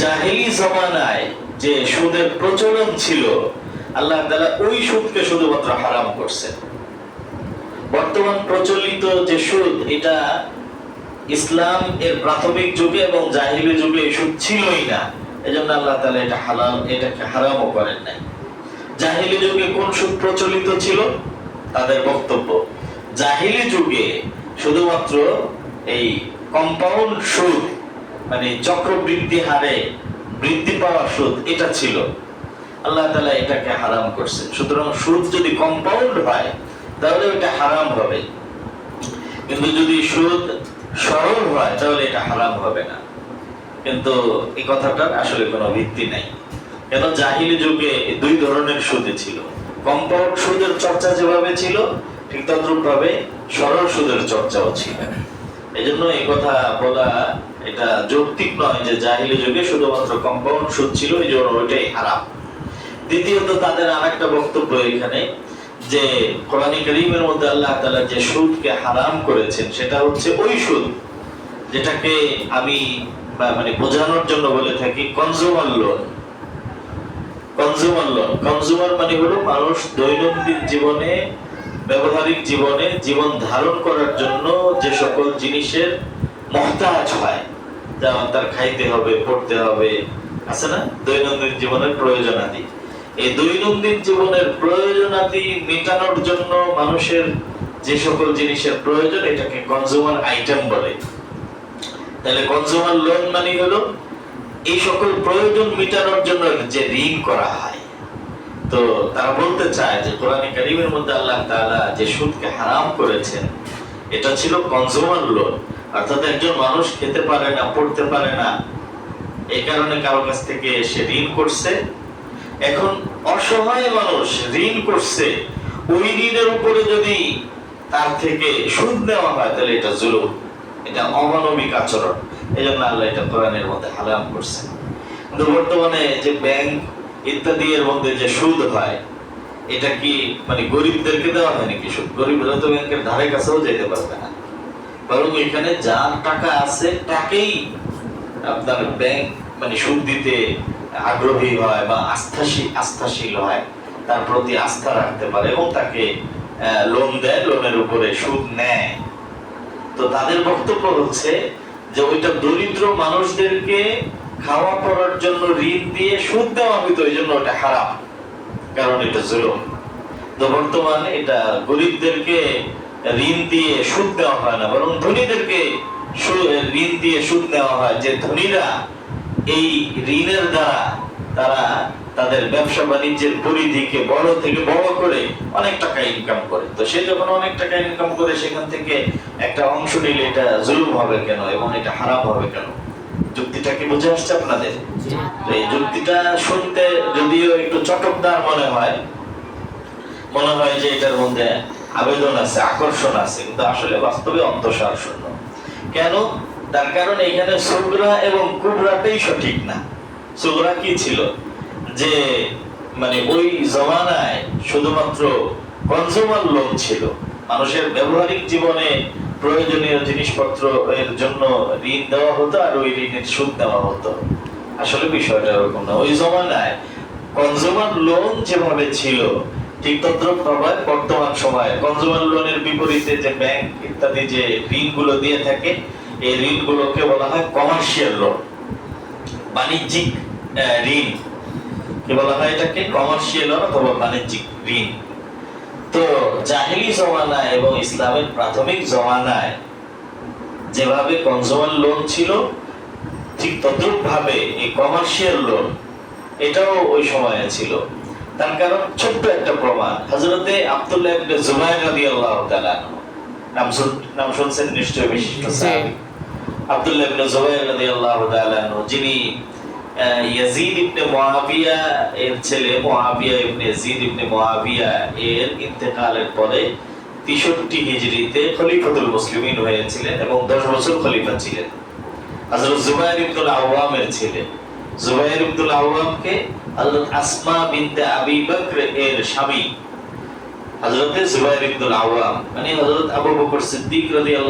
জাহেলি জমানায় যে সুদের প্রচলন ছিল, আল্লাহ তাআলা ওই সুদকে শুধুমাত্র হারাম করছেন। বর্তমান প্রচলিত যে সুদ, এটা ইসলাম এর প্রাথমিক যুগে এবং জাহিলি যুগে এই সুদ ছিলই না। এজন্য আল্লাহ তাআলা এটা হালাল, এটাকে হারামও করেন নাই। জাহিলি যুগে কোন সুদ প্রচলিত ছিল? তাদের বক্তব্য, জাহিলি যুগে শুধুমাত্র এই কম্পাউন্ড সুদ মানে চক্রবৃদ্ধি হারে বৃদ্ধি পাওয়া সুদ, এটা ছিল। আল্লাহ তাআলা এটাকে হারাম করছে। সুতরাং সুদ যদি কম্পাউন্ড হয়, তাহলে এটা হারাম হবে। কিন্তু যদি সুদ সরল হয়, তাহলে এটা হারাম হবে না। কিন্তু এই কথাটার আসলে কোনো ভিত্তি নাই। কেন? জাহিলি যুগে দুই ধরনের সুদে ছিল। কম্পাউন্ড সুদের চর্চা যেভাবে ছিল, ঠিক তদ্রুপ ভাবে সরল সুদের চর্চাও ছিল। এই জন্য এই কথা বলা এটা যৌক্তিক নয় যে জাহিলি যুগে শুধুমাত্র কম্পাউন্ড সুদ ছিল, এই জন্য ওইটাই হারাম। দ্বিতীয়ত তাদের আরেকটা বক্তব্য এখানে, যে কোরআনী করিমের মধ্যে আল্লাহ তাআলা যে সুদকে হারাম করেছেন, সেটা হচ্ছে ওই সুদ যেটাকে আমি মানে বোঝানোর জন্য বলে থাকি consumer loan consumer loan consumer মানে হলো মানুষ দৈনন্দিন জীবনে, ব্যবহারিক জীবনে জীবন ধারণ করার জন্য যে সকল জিনিসের মহতাজ হয়। যেমন তার খাইতে হবে, পড়তে হবে, আছে না? দৈনন্দিন জীবনের প্রয়োজনাদি। এই দৈনন্দিন জীবনের প্রয়োজনাদি মেটানোর জন্য মানুষের যে সকল জিনিসের প্রয়োজন, এটাকে কনজিউমার আইটেম বলে। তাহলে কনজিউমার লোন মানে হলো, এই সকল প্রয়োজন মেটানোর জন্য যে ঋণ করা হয়। তো তারা বলতে চায় যে, কোরআনে কারিমের মধ্যে আল্লাহ তাআলা যে সুদকে হারাম করেছেন, এটা ছিল কনজিউমার লোন অর্থাৎ একজন মানুষ খেতে পারে না, পড়তে পারে না, এই কারণে কারও কাছ থেকে সে ঋণ করছে। এখন অসহায় মানুষ ঋণ করছে, ওই ঋণের উপরে যদি তার থেকে সুদ নেওয়া হয়, তাহলে এটা জুলুম, এটা অমানবিক আচরণ। এই জন্য আল্লাহ এটা কোরআনের মধ্যে হারাম করছে। কিন্তু বর্তমানে যে ব্যাংক ইত্যাদি এর মধ্যে যে সুদ হয়, এটা কি মানে গরিবদেরকে দেওয়া হয় নাকি সুদ? গরিবরা তো ব্যাংকের ধারে কাছেও যেতে পারবে না। বরং এখানে টাকা আছে, তাকেই আপনার ব্যাংক মানে সুদ দিতে আগ্রহী হয় বা আস্থাশীল আস্থাশীল হয়, তার প্রতি আস্থা রাখতে পারে এবং তাকে লোন দেয় লোনের উপরে সুদ নেয়। তো তাদের বক্তব্য হচ্ছে যে ওইটা দরিদ্র মানুষদেরকে খাওয়া পড়ার জন্য ঋণ দিয়ে সুদ দেওয়া হইতো, এই জন্য ওটা হারাম, কারণ এটা জুলুম। তো বর্তমানে এটা গরিবদেরকে ঋণ দিয়ে সুদ দেওয়া হয় না বরং ধনীদেরকে ঋণ দিয়ে সুদ দেওয়া হয়। যে ধনীরা এই ঋণের দ্বারা তারা তাদের ব্যবসা বাণিজ্যের পরিধিকে বড় থেকে বড় করে অনেক টাকা ইনকাম করে। তো সে যখন অনেক টাকা ইনকাম করে সেখান থেকে একটা অংশ নিলে এটা জুলুম হবে কেন এবং এটা হারাম হবে কেন? যুক্তিটা কি বুঝে আসছে আপনাদের? তো এই যুক্তিটা শুনতে যদিও একটু চটকদার মনে হয় মনে হয় যে এটার মধ্যে আবেদন আছে, আকর্ষণ আছে, কিন্তু আসলে বাস্তবে অন্তঃসার শূন্য। কেন? তার কারণ এখানে সুগরা এবং কুবরাটাই সঠিক না। সুগরা কি ছিল? যে মানে ওই জমানায় শুধুমাত্র কনজিউমার লোন ছিল। মানুষের ব্যবহারিক জীবনে প্রয়োজনীয় জিনিসপত্র এর জন্য ঋণ দেওয়া হতো আর ওই ঋণের সুদ দেওয়া হতো। আসলে বিষয়টা এরকম না। ওই জমানায় কনজিউমার লোন যেভাবে ছিল ঠিক তদ্রুপ ভাবে বর্তমান সময়ে কনজিউমার লোনের বিপরীতে যে ব্যাংক ইত্যাদি যে ঋণগুলো দিয়ে থাকে, এই ঋণগুলোকে বলা হয় কমার্শিয়াল লোন বাণিজ্যিক ঋণ। কি বলা হয় এটাকে? কমার্শিয়াল লোন অথবা বাণিজ্যিক ঋণ। তো জাহিলি জমানায় এবং ইসলামের প্রাথমিক জমানায় যেভাবে কনজিউমার লোন ছিল, ঠিক তদ্রুপ ভাবে এই কমার্শিয়াল লোন এটাও ওই সময়ে ছিল। তার কারণ ছোট্ট একটা প্রমাণ। হযরতে আব্দুল্লাহ ইবনে জুবাইর রাদিয়াল্লাহু তাআলা আনহু। নাম শুন- নাম শুনছেন নিশ্চয়ই বিশিষ্ট সাহাবী। আব্দুল্লাহ ইবনে জুবাইর রাদিয়াল্লাহু তাআলা আনহু, যিনি ইয়াজিদ ইবনে এর ছেলে মুআবিয়া ইবনে ইয়াজিদ ইবনে এর ইন্তেকালের পরে 63 হিজরিতে খলিফাতুল মুসলিমিন হয়েছিলেন এবং 10 বছর খলিফা ছিলেন। হযরত জুবাইর ইবনুল আওয়ামের ছেলে। জুবাইর ইবনুল আওয়ামকে হযরত আসমা বিনতে আবি বকর এর স্বামী। হযরত জুবাইর ইবনুল আওয়াম মানে হযরত আবু বকর সিদ্দিক রাদিয়াল্লাহু